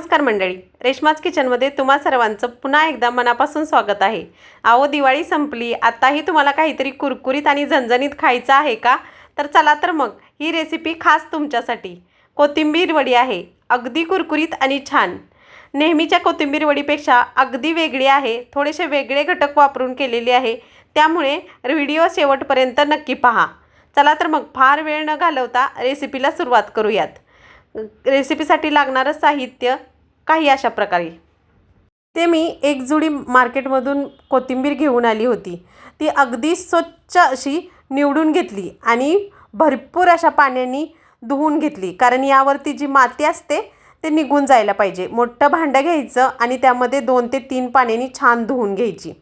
नमस्कार मंडळी. रेश्माज किचनमध्ये तुम्हा सर्वांचं पुन्हा एकदा मनापासून स्वागत आहे. अहो दिवाळी संपली. आताही तुम्हाला काहीतरी कुरकुरीत आणि झणझणीत खायचं आहे का? तर चला तर मग ही रेसिपी खास तुमच्यासाठी. कोथिंबीर वडी आहे. अगदी कुरकुरीत आणि छान. नेहमीच्या कोथिंबीर वडीपेक्षा अगदी वेगळी आहे. थोडेसे वेगळे घटक वापरून केलेली आहे. त्यामुळे व्हिडिओ शेवटपर्यंत नक्की पहा. चला तर मग फार वेळ न घालवता रेसिपीला सुरुवात करूयात. रेसिपीसाठी लागणारं साहित्य काही अशा प्रकारे. ते मी एक जुडी मार्केटमधून कोथिंबीर घेऊन आली होती. ती अगदी स्वच्छ अशी निवडून घेतली आणि भरपूर अशा पाण्याने धुवून घेतली. कारण यावरती जी माती असते ते निघून जायला पाहिजे. मोठं भांडं घ्यायचं आणि त्यामध्ये दोन ते तीन पाण्याने छान धुवून घ्यायची.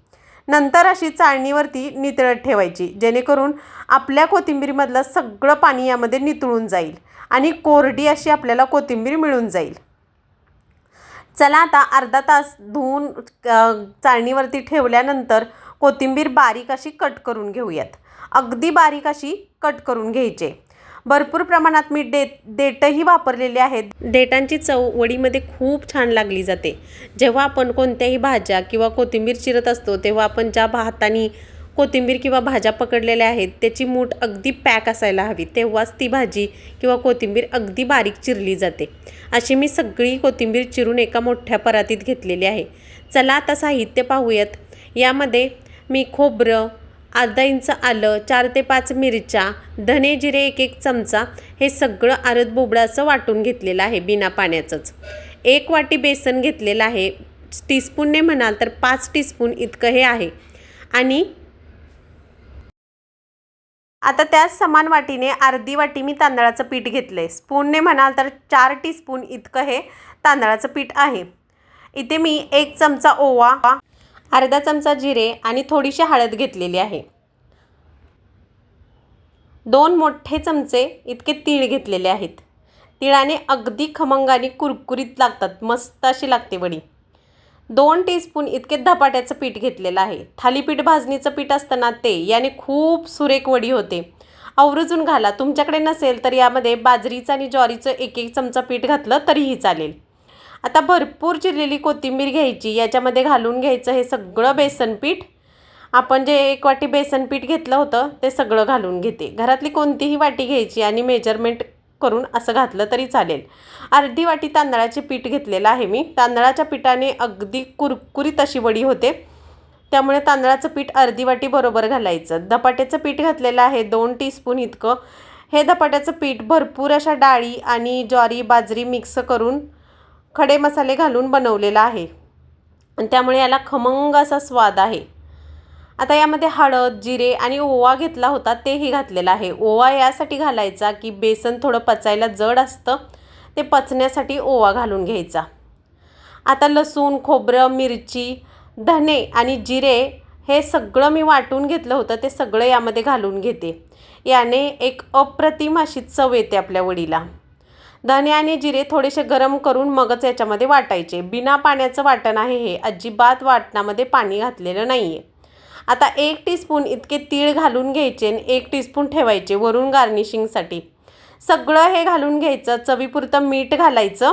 नंतर अशी चाळणीवरती नितळत ठेवायची जेणेकरून आपल्या कोथिंबीरमधलं सगळं पाणी यामध्ये नितळून जाईल आणि कोरडी अशी आपल्याला कोथिंबीर मिळून जाईल. चला आता अर्धा तास धुवून चाळणीवरती ठेवल्यानंतर कोथिंबीर बारीक अशी कट करून घेऊयात. अगदी बारीक अशी कट करून घ्यायचे. भरपूर प्रमाणात मी डेट देटही वापरलेले आहेत. देटांची चव वडीमध्ये खूप छान लागली जाते. जेव्हा आपण कोणत्याही भाज्या किंवा कोथिंबीर चिरत असतो तेव्हा आपण ज्या हाताने कोथिंबीर किंवा भाज्या पकडलेल्या आहेत त्याची मूठ अगदी पॅक असायला हवी तेव्हाच ती भाजी किंवा कोथिंबीर अगदी बारीक चिरली जाते. अशी मी सगळी कोथिंबीर चिरून एका मोठ्या परातीत घेतलेली आहे. चला आता साहित्य पाहूयात. यामध्ये मी खोबरं अर्धा इंच आलं चार ते पाच मिरच्या धने जिरे एक एक चमचा हे सगळं आरत बोबडाचं वाटून घेतलेलं आहे बिना पाण्याचंच. एक वाटी बेसन घेतलेलं आहे. टीस्पूनने म्हणाल तर पाच टीस्पून इतकं हे आहे. आणि आता त्याच समान वाटीने अर्धी वाटी मी तांदळाचं पीठ घेतलं आहे स्पूनने म्हणाल तर चार टीस्पून इतकं हे तांदळाचं पीठ आहे. इथे मी एक चमचा ओवा अर्धा चमचा जिरे आणि थोडीशी हळद घेतलेली आहे. दोन मोठे चमचे इतके तीळ घेतलेले आहेत. तिळाने अगदी खमंगाने कुरकुरीत लागतात. मस्त अशी लागते वडी. दोन टीस्पून इतके धपाट्याचं पीठ घेतलेलं आहे. थालीपीठ भाजणीचं पीठ असतं ना ते याने खूप सुरेख वडी होते. आवर्जून घाला तुमच्याकडे नसेल तर यामध्ये बाजरीचं आणि ज्वारीचं एक एक चमचा पीठ घातलं तरीही चालेल. आता भरपूर चिरलेली कोथिंबीर घ्यायची याच्यामध्ये घालून घ्यायचं हे सगळं बेसन पीठ. आपण जे एक वाटी बेसन पीठ घेतलं होतं ते सगळं घालून घेते. घरातली कोणतीही वाटी घ्यायची आणि मेजरमेंट करून असं घातलं तरी चालेल. अर्धी वाटी तांदळाचे पीठ घेतलेलं आहे मी. तांदळाच्या पिठाने अगदी कुरकुरीत अशी वडी होते. त्यामुळे तांदळाचं पीठ अर्धी वाटी बरोबर घालायचं. धपाट्याचं पीठ घातलेलं आहे दोन टीस्पून इतकं. हे धपाट्याचं पीठ भरपूर अशा डाळी आणि ज्वारी बाजरी मिक्स करून खडे मसाले घालून बनवलेला आहे. आणि त्यामुळे याला खमंग असा स्वाद आहे. आता यामध्ये हळद जिरे आणि ओवा घेतला होता तेही घातलेला आहे. ओवा यासाठी घालायचा की बेसन थोडं पचायला जड असतं ते पचण्यासाठी ओवा घालून घ्यायचा. आता लसूण खोबरं मिरची धने आणि जिरे हे सगळं मी वाटून घेतलं होतं ते सगळं यामध्ये घालून घेते. याने एक अप्रतिम अशी चव येते आपल्या वडीला. धने आणि जिरे थोडेसे गरम करून मगच याच्यामध्ये वाटायचे. बिना पाण्याचं वाटण आहे हे. अजिबात वाटणामध्ये पाणी घातलेलं नाही आहे आता एक टीस्पून इतके तीळ घालून घ्यायचे आणि एक टीस्पून ठेवायचे वरून गार्निशिंगसाठी सगळं हे घालून घ्यायचं. चवीपुरतं मीठ घालायचं.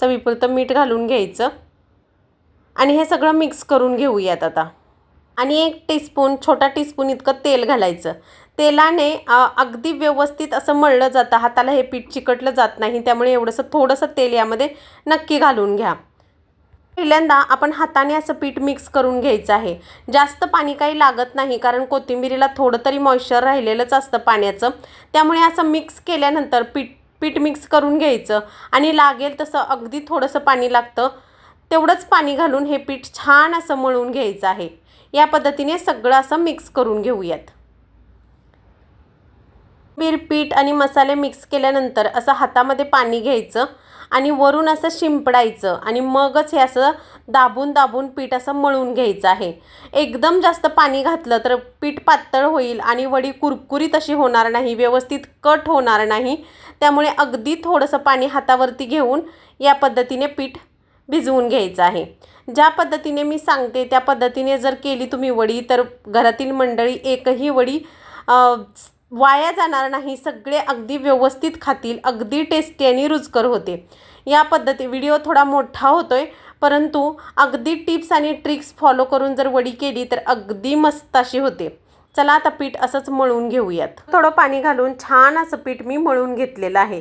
चवीपुरतं मीठ घालून घ्यायचं. आणि हे सगळं मिक्स करून घेऊयात आता. आणि एक टीस्पून छोटा टीस्पून इतकं तेल घालायचं. तेलाने अगदी व्यवस्थित असं मळलं जातं. हाताला हे पीठ चिकटलं जात नाही. त्यामुळे एवढंसं थोडंसं तेल यामध्ये नक्की घालून घ्या. पहिल्यांदा आपण हाताने असं पीठ मिक्स करून घ्यायचं आहे. जास्त पाणी काही लागत नाही कारण कोथिंबिरीला थोडं तरी मॉइश्चर राहिलेलंच असतं पाण्याचं. त्यामुळे असं मिक्स केल्यानंतर पीठ पीठ मिक्स करून घ्यायचं. आणि लागेल तसं अगदी थोडंसं पाणी लागतं तेवढंच पाणी घालून हे पीठ छान असं मळून घ्यायचं आहे. या पद्धतीने सगळं असं मिक्स करून घेऊयात. कोथिंबीर पीठ आणि मसाले मिक्स केल्यानंतर असं हातामध्ये पाणी घ्यायचं आणि वरून असं शिंपडायचं आणि मगच हे असं दाबून दाबून पीठ असं मळून घ्यायचं आहे. एकदम जास्त पाणी घातलं तर पीठ पातळ होईल आणि वडी कुरकुरीत अशी होणार नाही व्यवस्थित कट होणार नाही. त्यामुळे अगदी थोडंसं पाणी हातावरती घेऊन या पद्धतीने पीठ भिजवून घ्यायचं आहे. ज्या पद्धतीने मी सांगते त्या पद्धतीने जर केली तुम्ही वडी तर घरातील मंडळी एकही वडी वाया जाणार नाही सगळे अगदी व्यवस्थित खातील अगदी टेस्टी आणि रुचकर होते. या पद्धती व्हिडिओ थोडा मोठा होतो आहे परंतु अगदी टिप्स आणि ट्रिक्स फॉलो करून जर वडी केली तर अगदी मस्त अशी होते. चला आता पीठ असंच मळून घेऊयात. थोडं पाणी घालून छान असं पीठ मी मळून घेतलेलं आहे.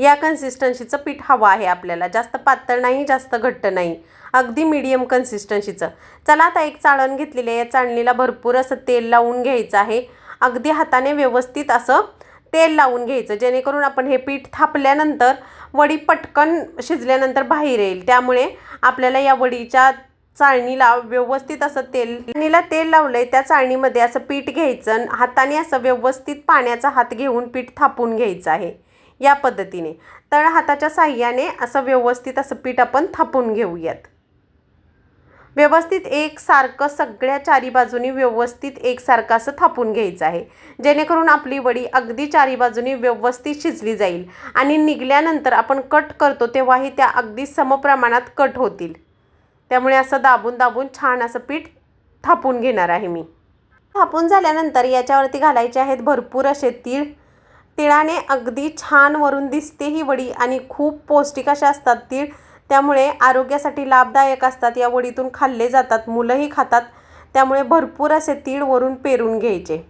या कन्सिस्टन्सीचं पीठ हवं आहे आपल्याला. जास्त पातळ नाही जास्त घट्ट नाही. अगदी मीडियम कन्सिस्टन्सीचं चला आता एक चाळण घेतलेली आहे. या चाळणीला भरपूर असं तेल लावून घ्यायचं आहे. अगदी हाताने व्यवस्थित असं तेल लावून घ्यायचं. जेणेकरून आपण हे पीठ थापल्यानंतर वडी पटकन शिजल्यानंतर बाहेर येईल. त्यामुळे आपल्याला या वडीच्या चाळणीला व्यवस्थित असं तेल चाळणीला तेल लावलंय. त्या चाळणीमध्ये असं पीठ घ्यायचं आणि हाताने असं व्यवस्थित पाण्याचा हात घेऊन पीठ थापून घ्यायचं आहे. या पद्धतीने. तळ हाताच्या साह्याने असं व्यवस्थित असं पीठ आपण थापून घेऊयात. व्यवस्थित एकसारखं सगळ्या चारी बाजूनी व्यवस्थित एकसारखं असं थापून घ्यायचं आहे. जेणेकरून आपली वडी अगदी चारी बाजूनी व्यवस्थित शिजली जाईल आणि निघल्यानंतर आपण कट करतो तेव्हाही त्या अगदी समप्रमाणात कट होतील. त्यामुळे असं दाबून दाबून छान असं पीठ थापून घेणार आहे मी. थापून झाल्यानंतर याच्यावरती घालायचे आहेत भरपूर असे तीळ. तिळाने अगदी छान वरून दिसते ही वडी आणि खूप पौष्टिक अशा असतात तीळ. त्यामुळे आरोग्यासाठी लाभदायक असतात. या वडीतून खाल्ले जातात मुलंही खातात. त्यामुळे भरपूर असे तीळ वरून पेरून घ्यायचे.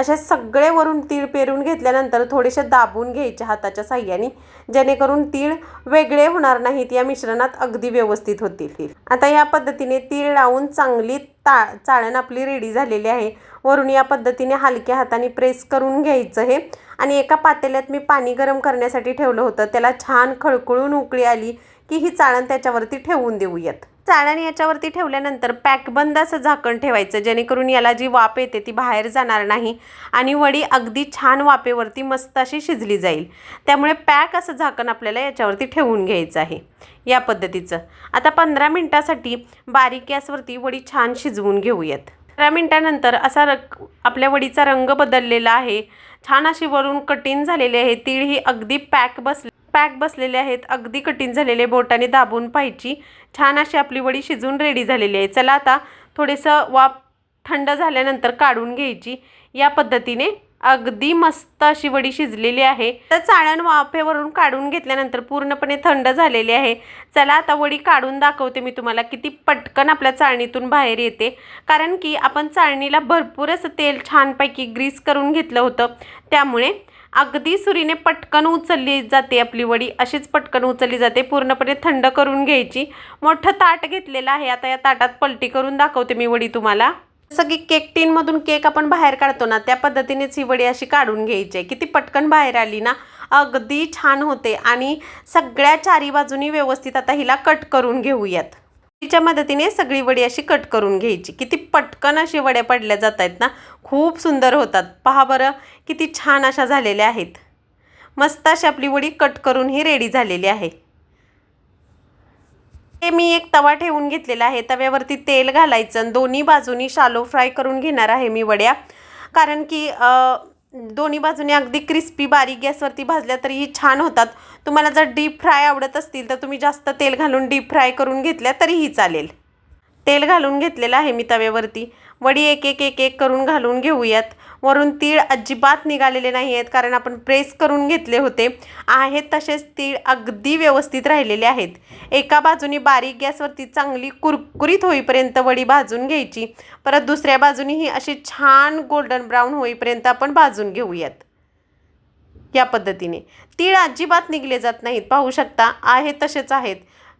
असे सगळे वरून तीळ पेरून घेतल्यानंतर थोडेसे दाबून घ्यायचे हाताच्या साह्याने जेणेकरून तीळ वेगळे होणार नाहीत या मिश्रणात अगदी व्यवस्थित होतील. आता या पद्धतीने तीळ लावून चांगली ता चाळण आपली रेडी झालेली आहे. वरून या पद्धतीने हलक्या हाताने प्रेस करून घ्यायचं हे. आणि एका पातेल्यात मी पाणी गरम करण्यासाठी ठेवलं होतं. त्याला छान खळखळून उकळी आली की ही चाळण त्याच्यावरती ठेवून देऊयात. चाळण याच्यावरती ठेवल्यानंतर पॅकबंद असं झाकण ठेवायचं जेणेकरून याला जी वाफ येते ती बाहेर जाणार नाही आणि वडी अगदी छान वाफेवरती मस्त अशी शिजली जाईल. त्यामुळे पॅक असं झाकण आपल्याला याच्यावरती ठेवून घ्यायचं आहे. या पद्धतीचं. आता पंधरा मिनटासाठी बारीक गॅसवरती वडी छान शिजवून घेऊयात. पंधरा मिनटानंतर असा रक आपल्या वडीचा रंग बदललेला आहे. छान अशी वरून कठीण झालेली आहे. तीळ ही अगदी पॅक बसली पॅक बसलेले आहेत. अगदी कठीण झालेले बोटाने दाबून पाहिजे छान अशी आपली वडी शिजून रेडी झालेली आहे. चला आता थोडंसं वाफ थंड झाल्यानंतर काढून घ्यायची. या पद्धतीने अगदी मस्त अशी वडी शिजलेली आहे. तर चाळण वाफेवरून काढून घेतल्यानंतर पूर्णपणे थंड झालेली आहे. चला आता वडी काढून दाखवते मी तुम्हाला किती पटकन आपल्या चाळणीतून बाहेर येते. कारण की आपण चाळणीला भरपूर असं तेल छानपैकी ग्रीस करून घेतलं होतं. त्यामुळे अगदी सुरीने पटकन उचलली जाते आपली वडी. अशीच पटकन उचलली जाते. पूर्णपणे थंड करून घ्यायची. मोठं ताट घेतलेलं आहे. आता या ताटात पलटी करून दाखवते मी वडी तुम्हाला. जसं की केक टीनमधून केक आपण बाहेर काढतो ना त्या पद्धतीनेच ही वडी अशी काढून घ्यायची आहे. किती पटकन बाहेर आली ना अगदी छान होते. आणि सगळ्या चारी बाजूनी व्यवस्थित आता हिला कट करून घेऊयात. तिच्या मदतीने सगळी वडी अशी कट करून घ्यायची. किती पटकन अशी वड्या पडल्या जात आहेत ना. खूप सुंदर होतात. पहा बरं किती छान अशा झालेल्या आहेत. मस्त अशी आपली वडी कट करून ही रेडी झालेली आहे. हे मी एक तवा ठेवून घेतलेला आहे. तव्यावरती तेल घालायचं आणि दोन्ही बाजूनी शालो फ्राय करून घेणार आहे मी वड्या. कारण की दोन्ही बाजूने अगदी क्रिस्पी बारीक गॅसवरती भाजल्या तरीही छान होतात. तुम्हाला जर डीप फ्राय आवडत असतील तर तुम्ही जास्त तेल घालून डीप फ्राय करून घेतल्या तरीही चालेल. तेल घालून घेतलेलं आहे मी तव्यावरती. वडी एक एक एक एक करून घालून घेऊयात. वरून तीळ अजिबात निघालेले नाही आहेत कारण आपण प्रेस करून घेतले होते. आहेत तसेच तीळ अगदी व्यवस्थित राहिलेले आहेत. एका बाजूने बारीक गॅसवरती चांगली कुरकुरीत होईपर्यंत वडी भाजून घ्यायची. परत दुसऱ्या बाजूने ही अशी छान गोल्डन ब्राऊन होईपर्यंत आपण भाजून घेऊयात. या पद्धतीने. तीळ अजिबात निघले जात नाहीत पाहू शकता. आहे तसेच आहेत.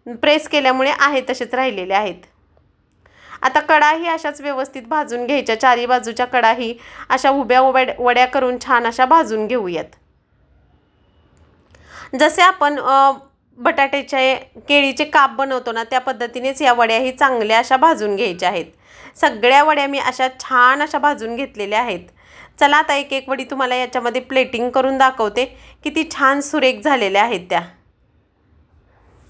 प्रेस केल्यामुळे आहे तसेच राहिलेले आहेत. आता कडाही अशाच व्यवस्थित भाजून घ्यायच्या. चारी बाजूच्या कडाही अशा उभ्या उभ्या वड्या करून छान अशा भाजून घेऊयात. जसे आपण बटाट्याचे केळीचे काप बनवतो ना त्या पद्धतीनेच या वड्याही चांगल्या अशा भाजून घ्यायच्या आहेत. सगळ्या वड्या मी अशा छान अशा भाजून घेतलेल्या आहेत. चला आता एक एक वडी तुम्हाला याच्यामध्ये प्लेटिंग करून दाखवते. किती छान सुरेख झालेल्या आहेत त्या.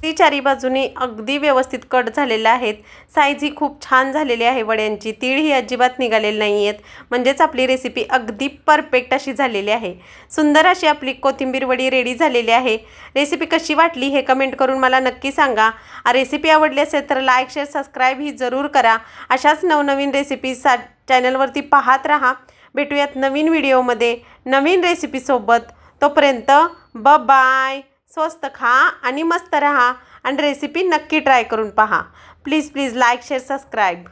ती चारी बाजूनी अगदी व्यवस्थित कट झालेल्या आहेत. साईज ही खूप छान झालेली आहे वड्यांची. तीळ ही अजिबात निघालेली नाही आहेत म्हणजेच आपली रेसिपी अगदी परफेक्ट अशी झालेली आहे. सुंदर अशी आपली कोथिंबीर वडी रेडी झालेली आहे. रेसिपी कशी वाटली हे कमेंट करून मला नक्की सांगा. रेसिपी आवडली असेल तर लाईक शेअर सबस्क्राईब ही जरूर करा. अशाच नवनवीन रेसिपी सा चॅनलवरती पाहत राहा. भेटूयात नवीन व्हिडिओमध्ये नवीन रेसिपीसोबत तोपर्यंत ब बाय स्वस्त खा आणि मस्त रहा. आणि रेसिपी नक्की ट्राय करून पहा. Please please like share subscribe